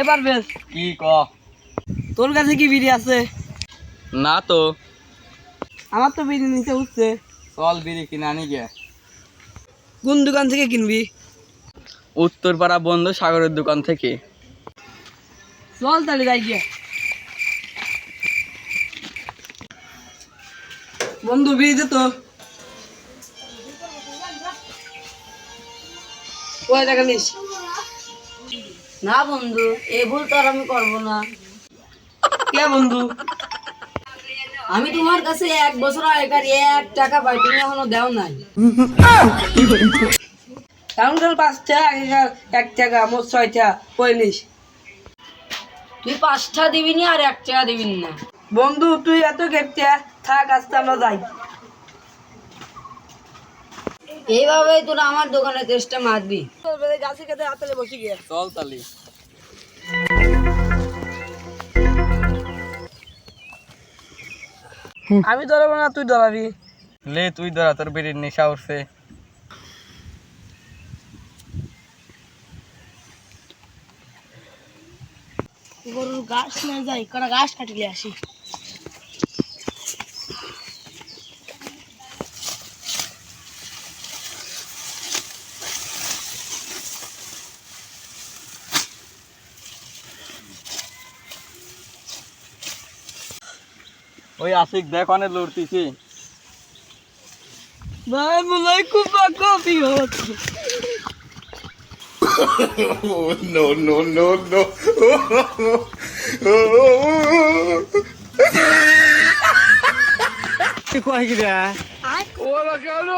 এবার বেশ। কি ক? তোর কাছে কি বিড়ি আছে? না তো। আমার তো বিড়ি নিচে উঠছে। চল বিড়ি কিনে আনি গে। কোন দোকান থেকে কিনবি? উত্তরপাড়া বন্ধু সাগরের দোকান থেকে। চল তাহলে যাই গিয়ে। বন্ধু বিড়ি দে তো। কয় টাকা নিস। না বন্ধু এই ভুল তো আর আমি করব না। কে বন্ধু? আমি তোমার কাছে এক বছর আগেকার এক টাকা পাই তুমি এখনও দেও নাই। কারণ তোর পাঁচ টাকা আগেকার এক টাকা মোট ছয় টাকা কই নিস তুই পাঁচটা দিবি নি আর এক টাকা দিবি না। বন্ধু তুই এত গেপটা থাক আজকে আমরা যাই। এইভাবে তোরা আমার দোকানে চেষ্টা মারবি। গাছে খেতে হাতলে বসে গিয়ে। চল তালি আমি ধরবো না তুই ধরাবি। লে তুই ধরা তোর বিড়ির নেশা উঠছে গরুর গাছ না যাই কটা গাছ কাটিলে আসি। ওই আশিক দেখ অনেক লড়তিছি। ভাই মনে হয় খুব হচ্ছে। No, no, no, no. কয় কি রে কেন?